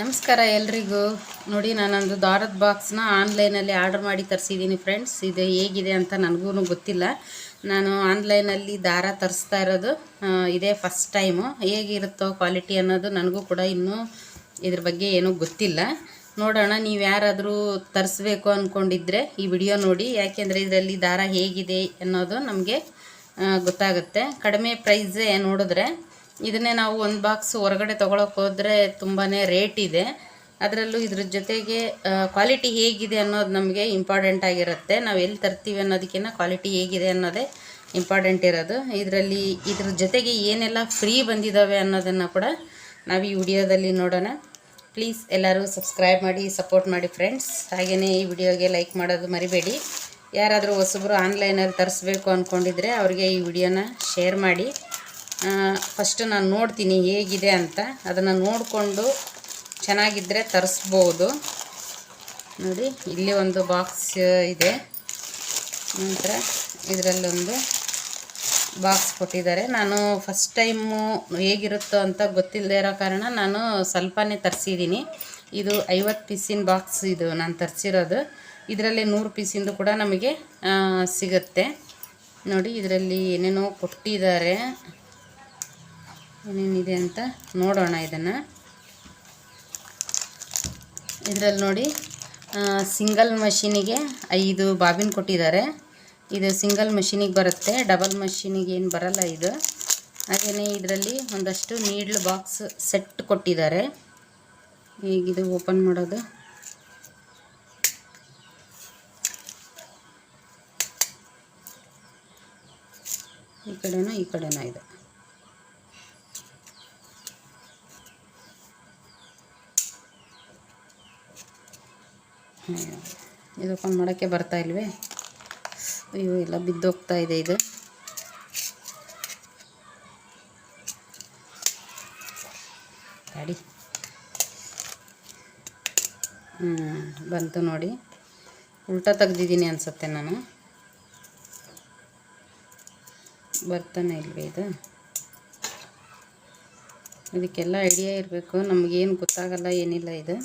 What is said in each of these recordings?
ನಮಸ್ಕಾರ ಎಲ್ರಿಗೂ. ನೋಡಿ, ನಾನೊಂದು ದಾರದ ಬಾಕ್ಸ್ನ ಆನ್ಲೈನಲ್ಲಿ ಆರ್ಡರ್ ಮಾಡಿ ತರಿಸಿದ್ದೀನಿ ಫ್ರೆಂಡ್ಸ್. ಇದು ಹೇಗಿದೆ ಅಂತ ನನಗೂ ಗೊತ್ತಿಲ್ಲ. ನಾನು ಆನ್ಲೈನಲ್ಲಿ ದಾರ ತರಿಸ್ತಾ ಇರೋದು ಇದೇ ಫಸ್ಟ್ ಟೈಮು. ಹೇಗಿರುತ್ತೋ ಕ್ವಾಲಿಟಿ ಅನ್ನೋದು ನನಗೂ ಕೂಡ ಇನ್ನೂ ಇದ್ರ ಬಗ್ಗೆ ಏನೂ ಗೊತ್ತಿಲ್ಲ. ನೋಡೋಣ, ನೀವು ಯಾರಾದರೂ ತರಿಸ್ಬೇಕು ಅಂದ್ಕೊಂಡಿದ್ರೆ ಈ ವಿಡಿಯೋ ನೋಡಿ. ಯಾಕೆಂದರೆ ಇದರಲ್ಲಿ ದಾರ ಹೇಗಿದೆ ಅನ್ನೋದು ನಮಗೆ ಗೊತ್ತಾಗುತ್ತೆ. ಕಡಿಮೆ ಪ್ರೈಸೇ ನೋಡಿದ್ರೆ ಇದನ್ನೇ ನಾವು ಒಂದು ಬಾಕ್ಸ್ ಹೊರಗಡೆ ತೊಗೊಳಕ್ಕೆ ಹೋದರೆ ತುಂಬಾ ರೇಟ್ ಇದೆ. ಅದರಲ್ಲೂ ಇದ್ರ ಜೊತೆಗೆ ಕ್ವಾಲಿಟಿ ಹೇಗಿದೆ ಅನ್ನೋದು ನಮಗೆ ಇಂಪಾರ್ಟೆಂಟ್ ಆಗಿರುತ್ತೆ. ನಾವು ಎಲ್ಲಿ ತರ್ತೀವಿ ಅನ್ನೋದಕ್ಕಿಂತ ಕ್ವಾಲಿಟಿ ಹೇಗಿದೆ ಅನ್ನೋದೇ ಇಂಪಾರ್ಟೆಂಟ್ ಇರೋದು. ಇದರಲ್ಲಿ ಇದ್ರ ಜೊತೆಗೆ ಏನೆಲ್ಲ ಫ್ರೀ ಬಂದಿದ್ದಾವೆ ಅನ್ನೋದನ್ನು ಕೂಡ ನಾವು ಈ ವಿಡಿಯೋದಲ್ಲಿ ನೋಡೋಣ. ಪ್ಲೀಸ್ ಎಲ್ಲರೂ ಸಬ್ಸ್ಕ್ರೈಬ್ ಮಾಡಿ ಸಪೋರ್ಟ್ ಮಾಡಿ ಫ್ರೆಂಡ್ಸ್ ಹಾಗೆಯೇ ಈ ವಿಡಿಯೋಗೆ ಲೈಕ್ ಮಾಡೋದು ಮರಿಬೇಡಿ. ಯಾರಾದರೂ ಹೊಸಬ್ರು ಆನ್ಲೈನಲ್ಲಿ ತರಿಸ್ಬೇಕು ಅಂದ್ಕೊಂಡಿದ್ರೆ ಅವ್ರಿಗೆ ಈ ವಿಡಿಯೋನ ಶೇರ್ ಮಾಡಿ. ಫಸ್ಟ್ ನಾನು ನೋಡ್ತೀನಿ ಹೇಗಿದೆ ಅಂತ. ಅದನ್ನು ನೋಡಿಕೊಂಡು ಚೆನ್ನಾಗಿದ್ದರೆ ತರಿಸ್ಬೋದು. ನೋಡಿ, ಇಲ್ಲಿ ಒಂದು ಬಾಕ್ಸ್ ಇದೆ. ನಂತರ ಇದರಲ್ಲೊಂದು ಬಾಕ್ಸ್ ಕೊಟ್ಟಿದ್ದಾರೆ. ನಾನು ಫಸ್ಟ್ ಟೈಮು ಹೇಗಿರುತ್ತೋ ಅಂತ ಗೊತ್ತಿಲ್ಲದೆ ಇರೋ ಕಾರಣ ನಾನು ಸ್ವಲ್ಪನೇ ತರಿಸಿದ್ದೀನಿ. ಇದು ಐವತ್ತು ಪೀಸಿನ ಬಾಕ್ಸ್ ಇದು ನಾನು ತರಿಸಿರೋದು. ಇದರಲ್ಲಿ ನೂರು ಪೀಸಿಂದು ಕೂಡ ನಮಗೆ ಸಿಗುತ್ತೆ. ನೋಡಿ, ಇದರಲ್ಲಿ ಏನೇನೋ ಕೊಟ್ಟಿದ್ದಾರೆ. ಏನೇನಿದೆ ಅಂತ ನೋಡೋಣ ಇದನ್ನು. ಇದರಲ್ಲಿ ನೋಡಿ ಸಿಂಗಲ್ ಮಷೀನಿಗೆ ಐದು ಬಾಬಿನ್ ಕೊಟ್ಟಿದ್ದಾರೆ. ಇದು ಸಿಂಗಲ್ ಮಷೀನಿಗೆ ಬರುತ್ತೆ ಡಬಲ್ ಮಷೀನಿಗೆ ಏನು ಬರಲ್ಲ ಇದು. ಹಾಗೆಯೇ ಇದರಲ್ಲಿ ಒಂದಷ್ಟು ನೀಡ್ಲ್ ಬಾಕ್ಸ್ ಸೆಟ್ ಕೊಟ್ಟಿದ್ದಾರೆ. ಈಗಿದು ಓಪನ್ ಮಾಡೋದು. ಈ ಕಡೆನೋ ಈ ಕಡೆನೋ ಇದೆ. ಇದು ಓಪನ್ ಮಾಡೋಕ್ಕೆ ಬರ್ತಾ ಇಲ್ವೇ? ಅಯ್ಯೋ, ಎಲ್ಲ ಬಿದ್ದೋಗ್ತಾ ಇದೆ ಇದು. ಗಾಡಿ. ಹ್ಞೂ ಬಂತು ನೋಡಿ. ಉಲ್ಟಾ ತೆಗ್ದಿದ್ದೀನಿ ಅನಿಸುತ್ತೆ ನಾನು. ಬರ್ತಾನೆ ಇಲ್ವೇ ಇದು? ಇದಕ್ಕೆಲ್ಲ ಐಡಿಯಾ ಇರಬೇಕು. ನಮಗೇನು ಗೊತ್ತಾಗಲ್ಲ, ಏನಿಲ್ಲ ಇದು.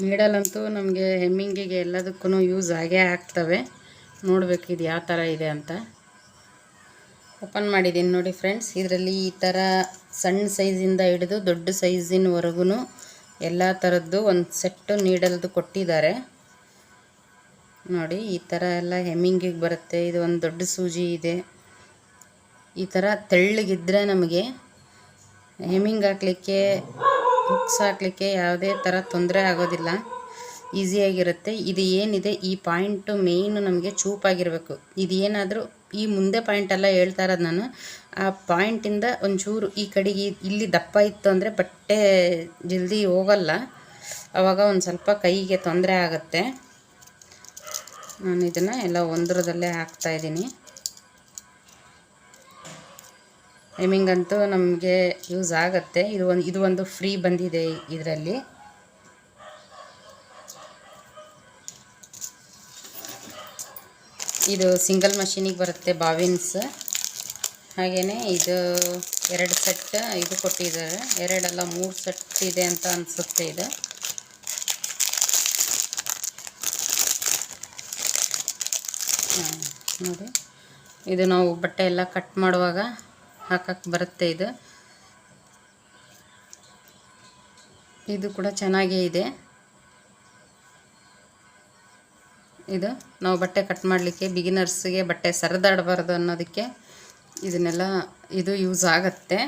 ನೀಡಲಂತೂ ನಮಗೆ ಹೆಮ್ಮಿಂಗಿಗೆ ಎಲ್ಲದಕ್ಕೂ ಯೂಸ್ ಆಗೇ ಆಗ್ತವೆ. ನೋಡಬೇಕು ಇದು ಯಾವ ಥರ ಇದೆ ಅಂತ. ಓಪನ್ ಮಾಡಿದ್ದೀನಿ ನೋಡಿ ಫ್ರೆಂಡ್ಸ್ ಇದರಲ್ಲಿ ಈ ಥರ ಸಣ್ಣ ಸೈಜಿಂದ ಹಿಡಿದು ದೊಡ್ಡ ಸೈಜಿನವರೆಗೂ ಎಲ್ಲ ಥರದ್ದು ಒಂದು ಸೆಟ್ಟು ನೀಡಲ್ದು ಕೊಟ್ಟಿದ್ದಾರೆ. ನೋಡಿ ಈ ಥರ ಎಲ್ಲ ಹೆಮ್ಮಿಂಗಿಗೆ ಬರುತ್ತೆ, ಇದು ಒಂದು ದೊಡ್ಡ ಸೂಜಿ ಇದೆ. ಈ ಥರ ತೆಳ್ಳಗಿದ್ರೆ ನಮಗೆ ಹೆಮ್ಮಿಂಗ್ ಹಾಕ್ಲಿಕ್ಕೆ ಹುಕ್ಸ್ ಹಾಕ್ಲಿಕ್ಕೆ ಯಾವುದೇ ಥರ ತೊಂದರೆ ಆಗೋದಿಲ್ಲ. ಈಸಿಯಾಗಿರುತ್ತೆ ಇದು ಏನಿದೆ? ಈ ಪಾಯಿಂಟು ಮೇಯ್ನು ನಮಗೆ ಚೂಪಾಗಿರಬೇಕು ಇದು ಏನಾದರೂ ಈ ಮುಂದೆ ಪಾಯಿಂಟ್ ಎಲ್ಲ ಹೇಳ್ತಾ ಇರೋದು ನಾನು. ಆ ಪಾಯಿಂಟಿಂದ ಒಂಚೂರು ಈ ಕಡೆಗೆ ಇಲ್ಲಿ ದಪ್ಪ ಇತ್ತು ಅಂದರೆ ಬಟ್ಟೆ ಜಲ್ದಿ ಹೋಗಲ್ಲ. ಆವಾಗ ಒಂದು ಸ್ವಲ್ಪ ಕೈಗೆ ತೊಂದರೆ ಆಗುತ್ತೆ. ನಾನು ಇದನ್ನು ಎಲ್ಲ ಒಂದರದಲ್ಲೇ ಹಾಕ್ತಾ ಅಂತೂ ನಮಗೆ ಯೂಸ್ ಆಗುತ್ತೆ. ಇದು ಒಂದು ಇದು ಒಂದು ಫ್ರೀ ಬಂದಿದೆ ಇದರಲ್ಲಿ. ಇದು ಸಿಂಗಲ್ ಮಷೀನಿಗೆ ಬರುತ್ತೆ ಬಾವಿನ್ಸ್. ಹಾಗೆಯೇ ಇದು ಎರಡು ಸೆಟ್ ಇದು ಕೊಟ್ಟಿದ್ದಾರೆ. ಎರಡಲ್ಲ ಮೂರು ಸೆಟ್ ಇದೆ ಅಂತ ಅನಿಸುತ್ತೆ ಇದು. ನೋಡಿ. ಇದು ನಾವು ಬಟ್ಟೆ ಎಲ್ಲ ಕಟ್ ಮಾಡುವಾಗ ಹಾಕಕ್ಕೆ ಬರುತ್ತೆ ಇದು. ಇದು ಕೂಡ ಚೆನ್ನಾಗೇ ಇದೆ. ಇದು ನಾವು ಬಟ್ಟೆ ಕಟ್ ಮಾಡಲಿಕ್ಕೆ ಬಿಗಿನರ್ಸ್ಗೆ ಬಟ್ಟೆ ಸರಿದಾಡಬಾರ್ದು ಅನ್ನೋದಕ್ಕೆ ಇದನ್ನೆಲ್ಲ ಇದು ಯೂಸ್ ಆಗುತ್ತೆ.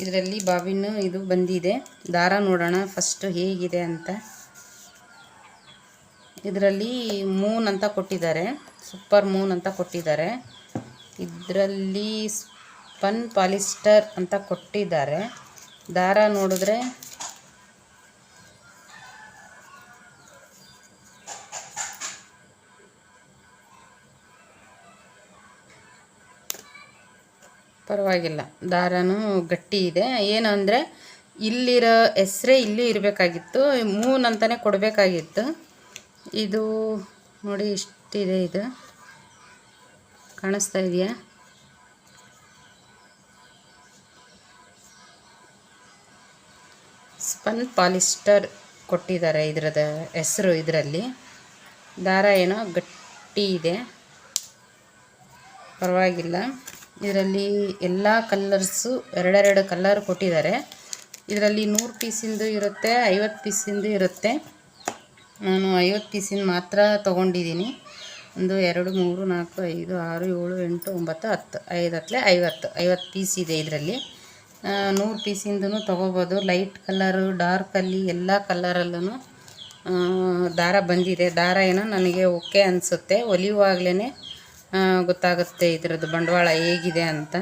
ಇದರಲ್ಲಿ ಬಾವಿನ ಇದು ಬಂದಿದೆ. ದಾರ ನೋಡೋಣ ಫಸ್ಟು ಹೇಗಿದೆ ಅಂತ. ಇದರಲ್ಲಿ ಮೂನ್ ಅಂತ ಕೊಟ್ಟಿದ್ದಾರೆ. ಸೂಪರ್ ಮೂನ್ ಅಂತ ಕೊಟ್ಟಿದ್ದಾರೆ. ಇದರಲ್ಲಿ ಸ್ಪನ್ ಪಾಲಿಸ್ಟರ್ ಅಂತ ಕೊಟ್ಟಿದ್ದಾರೆ. ದಾರ ನೋಡಿದ್ರೆ ಪರವಾಗಿಲ್ಲ. ದಾರನೂ ಗಟ್ಟಿ ಇದೆ. ಏನು ಅಂದರೆ ಇಲ್ಲಿರೋ ಹೆಸ್ರೇ ಇಲ್ಲಿ ಇರಬೇಕಾಗಿತ್ತು. ಮೂನ್ ಅಂತಲೇ ಕೊಡಬೇಕಾಗಿತ್ತು. ಇದು ನೋಡಿ ಇಷ್ಟಿದೆ ಇದು. ಕಾಣಿಸ್ತಾ ಇದೆಯಾ? ಸ್ಪನ್ ಪಾಲಿಸ್ಟರ್ ಕೊಟ್ಟಿದ್ದಾರೆ ಇದರದ ಹೆಸರು ಇದರಲ್ಲಿ. ದಾರ ಏನೋ ಗಟ್ಟಿ ಇದೆ. ಪರವಾಗಿಲ್ಲ. ಇದರಲ್ಲಿ ಎಲ್ಲ ಕಲ್ಲರ್ಸು ಎರಡೆರಡು ಕಲರ್ ಕೊಟ್ಟಿದ್ದಾರೆ. ಇದರಲ್ಲಿ ನೂರು ಪೀಸಿಂದು ಇರುತ್ತೆ, ಐವತ್ತು ಪೀಸಿಂದು ಇರುತ್ತೆ. ನಾನು ಐವತ್ತು ಪೀಸಿನ ಮಾತ್ರ ತೊಗೊಂಡಿದ್ದೀನಿ. ಒಂದು ಎರಡು, ಮೂರು, ನಾಲ್ಕು, ಐದು, ಆರು, ಏಳು, ಎಂಟು, ಒಂಬತ್ತು, ಹತ್ತು, ಐದು ಹತ್ತಲೆ ಐವತ್ತು ಐವತ್ತು ಪೀಸ್ ಇದೆ ಇದರಲ್ಲಿ. ನೂರು ಪೀಸಿಂದೂ ತೊಗೋಬೋದು. ಲೈಟ್ ಕಲರು ಡಾರ್ಕಲ್ಲಿ ಎಲ್ಲ ಕಲರಲ್ಲೂ ದಾರ ಬಂದಿದೆ. ದಾರ ಏನೋ ನನಗೆ ಓಕೆ ಅನಿಸುತ್ತೆ. ಒಲಿಯುವಾಗಲೇ ಗೊತ್ತಾಗುತ್ತೆ ಇದರದ್ದು ಬಂಡವಾಳ ಹೇಗಿದೆ ಅಂತ.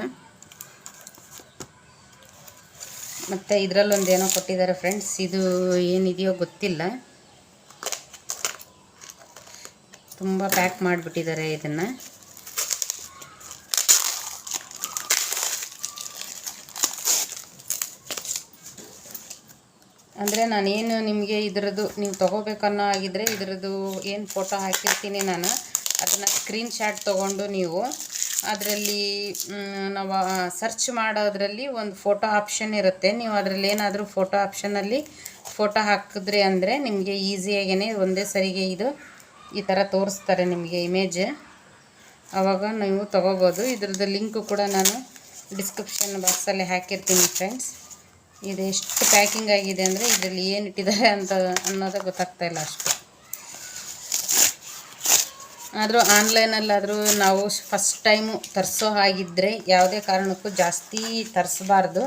ಮತ್ತು ಇದರಲ್ಲೊಂದು ಏನೋ ಕೊಟ್ಟಿದ್ದಾರೆ ಫ್ರೆಂಡ್ಸ್ ಇದು ಏನಿದೆಯೋ ಗೊತ್ತಿಲ್ಲ. ತುಂಬ ಪ್ಯಾಕ್ ಮಾಡಿಬಿಟ್ಟಿದ್ದಾರೆ ಇದನ್ನು. ಅಂದರೆ ನಾನೇನು ನಿಮಗೆ ಇದರದ್ದು ನೀವು ತೊಗೋಬೇಕನ್ನೋ ಆಗಿದ್ದರೆ ಇದರದ್ದು ಏನು ಫೋಟೋ ಹಾಕಿರ್ತೀನಿ ನಾನು, ಅದನ್ನು ಸ್ಕ್ರೀನ್ ಶಾಟ್ ತೊಗೊಂಡು ನೀವು ಅದರಲ್ಲಿ ನಾವು ಸರ್ಚ್ ಮಾಡೋದ್ರಲ್ಲಿ ಒಂದು ಫೋಟೋ ಆಪ್ಷನ್ ಇರುತ್ತೆ. ನೀವು ಅದರಲ್ಲಿ ಏನಾದರೂ ಫೋಟೋ ಆಪ್ಷನಲ್ಲಿ ಫೋಟೋ ಹಾಕಿದ್ರಿ ಅಂದರೆ ನಿಮಗೆ ಈಸಿಯಾಗೇ ಒಂದೇ ಸರಿಗೆ ಇದು, ಈ ಥರ ತೋರಿಸ್ತಾರೆ ನಿಮಗೆ ಇಮೇಜ್ ಆವಾಗ ನೀವು ತೊಗೋಬೋದು. ಇದ್ರದ್ದು ಲಿಂಕು ಕೂಡ ನಾನು ಡಿಸ್ಕ್ರಿಪ್ಷನ್ ಬಾಕ್ಸಲ್ಲಿ ಹಾಕಿರ್ತೀನಿ ಫ್ರೆಂಡ್ಸ್ ಇದು ಎಷ್ಟು ಪ್ಯಾಕಿಂಗ್ ಆಗಿದೆ ಅಂದರೆ ಇದರಲ್ಲಿ ಏನು ಇಟ್ಟಿದ್ದಾರೆ ಅಂತ ಅನ್ನೋದು ಗೊತ್ತಾಗ್ತಾ ಇಲ್ಲ ಅಷ್ಟು. ಆದರೂ ಆನ್ಲೈನಲ್ಲಾದರೂ ನಾವು ಫಸ್ಟ್ ಟೈಮು ತರಿಸೋ ಹಾಗಿದ್ದರೆ ಯಾವುದೇ ಕಾರಣಕ್ಕೂ ಜಾಸ್ತಿ ತರಿಸ್ಬಾರ್ದು.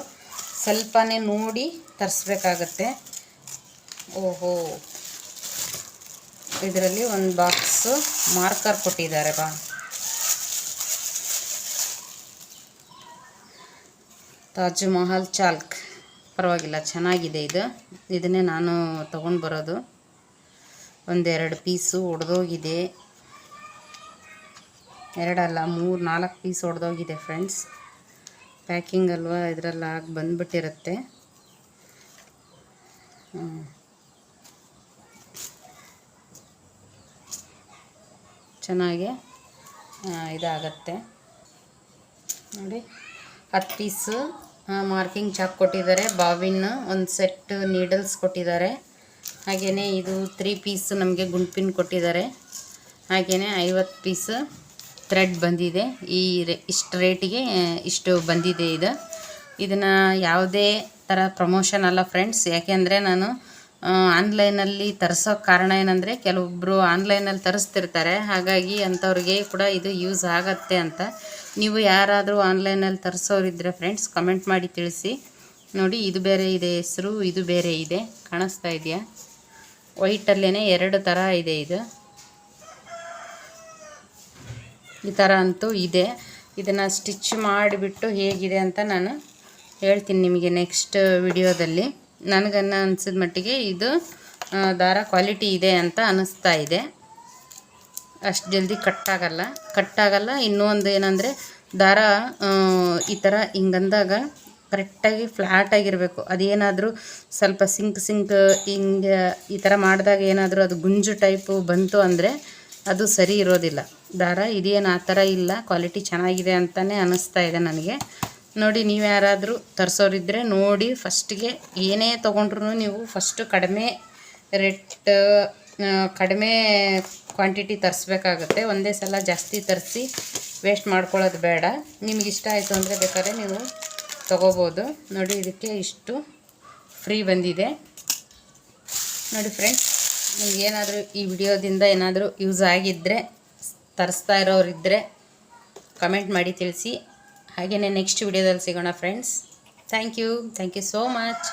ಸ್ವಲ್ಪನೇ ನೋಡಿ ತರಿಸ್ಬೇಕಾಗತ್ತೆ. ಓಹೋ. ಇದರಲ್ಲಿ ಒಂದು ಬಾಕ್ಸು ಮಾರ್ಕರ್ ಕೊಟ್ಟಿದ್ದಾರೆ ಬಾ. ತಾಜ್ ಮಹಲ್ ಚಾಲ್ಕ್. ಪರವಾಗಿಲ್ಲ, ಚೆನ್ನಾಗಿದೆ ಇದು. ಇದನ್ನೇ ನಾನು ತೊಗೊಂಡು ಬರೋದು. ಒಂದೆರಡು ಪೀಸು ಒಡೆದೋಗಿದೆ. ಎರಡಲ್ಲ, ಮೂರು, ನಾಲ್ಕು ಪೀಸ್ ಒಡೆದೋಗಿದೆ ಫ್ರೆಂಡ್ಸ್. ಪ್ಯಾಕಿಂಗ್ ಅಲ್ವಾ ಇದರಲ್ಲಿ ಆಗಿ ಬಂದುಬಿಟ್ಟಿರುತ್ತೆ. ಚೆನ್ನಾಗಿ ಇದಾಗತ್ತೆ. ನೋಡಿ, ಹತ್ತು ಪೀಸು. ಮಾರ್ಕಿಂಗ್ ಚಾಕ್ ಕೊಟ್ಟಿದ್ದಾರೆ. ಬಾವಿನ ಒಂದು ಸೆಟ್ ನೀಡಲ್ಸ್ ಕೊಟ್ಟಿದ್ದಾರೆ. ಹಾಗೆಯೇ ಇದು ತ್ರೀ ಪೀಸ್ ನಮಗೆ ಗುಂಪಿನ ಕೊಟ್ಟಿದ್ದಾರೆ. ಹಾಗೆಯೇ ಐವತ್ತು ಪೀಸ್ ಥ್ರೆಡ್ ಬಂದಿದೆ. ಈ ರೇ ಇಷ್ಟು ರೇಟಿಗೆ ಇಷ್ಟು ಬಂದಿದೆ ಇದು. ಇದನ್ನು ಯಾವುದೇ ಥರ ಪ್ರಮೋಷನ್ ಅಲ್ಲ ಫ್ರೆಂಡ್ಸ್ ಯಾಕೆಂದರೆ ನಾನು ಆನ್ಲೈನಲ್ಲಿ ತರಿಸೋಕ್ಕೆ ಕಾರಣ ಏನಂದರೆ ಕೆಲವೊಬ್ಬರು ಆನ್ಲೈನಲ್ಲಿ ತರಿಸ್ತಿರ್ತಾರೆ. ಹಾಗಾಗಿ ಅಂಥವ್ರಿಗೆ ಕೂಡ ಇದು ಯೂಸ್ ಆಗತ್ತೆ ಅಂತ. ನೀವು ಯಾರಾದರೂ ಆನ್ಲೈನಲ್ಲಿ ತರಿಸೋರಿದ್ರೆ ಫ್ರೆಂಡ್ಸ್ ಕಮೆಂಟ್ ಮಾಡಿ ತಿಳಿಸಿ. ನೋಡಿ, ಇದು ಬೇರೆ ಇದೆ ಹೆಸರು, ಇದು ಬೇರೆ ಇದೆ. ಕಾಣಿಸ್ತಾ ಇದೆಯಾ? ವೈಟಲ್ಲೇ ಎರಡು ಥರ ಇದೆ ಇದು. ಈ ಥರ ಅಂತೂ ಇದೆ. ಇದನ್ನು ಸ್ಟಿಚ್ ಮಾಡಿಬಿಟ್ಟು ಹೇಗಿದೆ ಅಂತ ನಾನು ಹೇಳ್ತೀನಿ ನಿಮಗೆ ನೆಕ್ಸ್ಟ್ ವಿಡಿಯೋದಲ್ಲಿ. ನನಗನ್ನು ಅನಿಸಿದ ಮಟ್ಟಿಗೆ ಇದು ದಾರ ಕ್ವಾಲಿಟಿ ಇದೆ ಅಂತ ಅನ್ನಿಸ್ತಾ ಇದೆ. ಅಷ್ಟು ಜಲ್ದಿ ಕಟ್ಟಾಗಲ್ಲ. ಕಟ್ಟಾಗಲ್ಲ. ಒಂದು ಏನಂದರೆ, ದಾರ ಈ ಥರ ಹಿಂಗಂದಾಗ ಕರೆಕ್ಟಾಗಿ ಫ್ಲ್ಯಾಟಾಗಿರಬೇಕು ಅದೇನಾದರೂ ಸ್ವಲ್ಪ ಸಿಂಕ್ ಸಿಂಕ್ ಹಿಂಗೆ ಈ ಥರ ಮಾಡಿದಾಗ ಏನಾದರೂ ಅದು ಗುಂಜು ಟೈಪು ಬಂತು ಅಂದರೆ ಅದು ಸರಿ ಇರೋದಿಲ್ಲ. ದಾರ ಇದೇನು ಆ ಥರ ಇಲ್ಲ. ಕ್ವಾಲಿಟಿ ಚೆನ್ನಾಗಿದೆ ಅಂತಲೇ ಅನ್ನಿಸ್ತಾ ಇದೆ ನನಗೆ. ನೋಡಿ, ನೀವು ಯಾರಾದರೂ ತರಿಸೋರಿದ್ದರೆ ನೋಡಿ ಫಸ್ಟಿಗೆ ಏನೇ ತೊಗೊಂಡ್ರು ನೀವು ಫಸ್ಟು ಕಡಿಮೆ ರೇಟ್ ಕಡಿಮೆ ಕ್ವಾಂಟಿಟಿ ತರಿಸ್ಬೇಕಾಗುತ್ತೆ. ಒಂದೇ ಸಲ ಜಾಸ್ತಿ ತರಿಸಿ ವೇಸ್ಟ್ ಮಾಡ್ಕೊಳ್ಳೋದು ಬೇಡ. ನಿಮ್ಗೆ ಇಷ್ಟ ಆಯಿತು ಅಂದರೆ ಬೇಕಾದ್ರೆ ನೀವು ತೊಗೋಬೋದು. ನೋಡಿ, ಇದಕ್ಕೆ ಇಷ್ಟು ಫ್ರೀ ಬಂದಿದೆ. ನೋಡಿ ಫ್ರೆಂಡ್ಸ್ ನಿಮ್ಗೆ ಏನಾದರೂ ಈ ವಿಡಿಯೋದಿಂದ ಏನಾದರೂ ಯೂಸ್ ಆಗಿದ್ದರೆ ತರಿಸ್ತಾ ಇರೋರಿದ್ದರೆ ಕಮೆಂಟ್ ಮಾಡಿ ತಿಳಿಸಿ. ಹಾಗೆಯೇ ನೆಕ್ಸ್ಟ್ ವಿಡಿಯೋದಲ್ಲಿ ಸಿಗೋಣ friends thank you thank you so much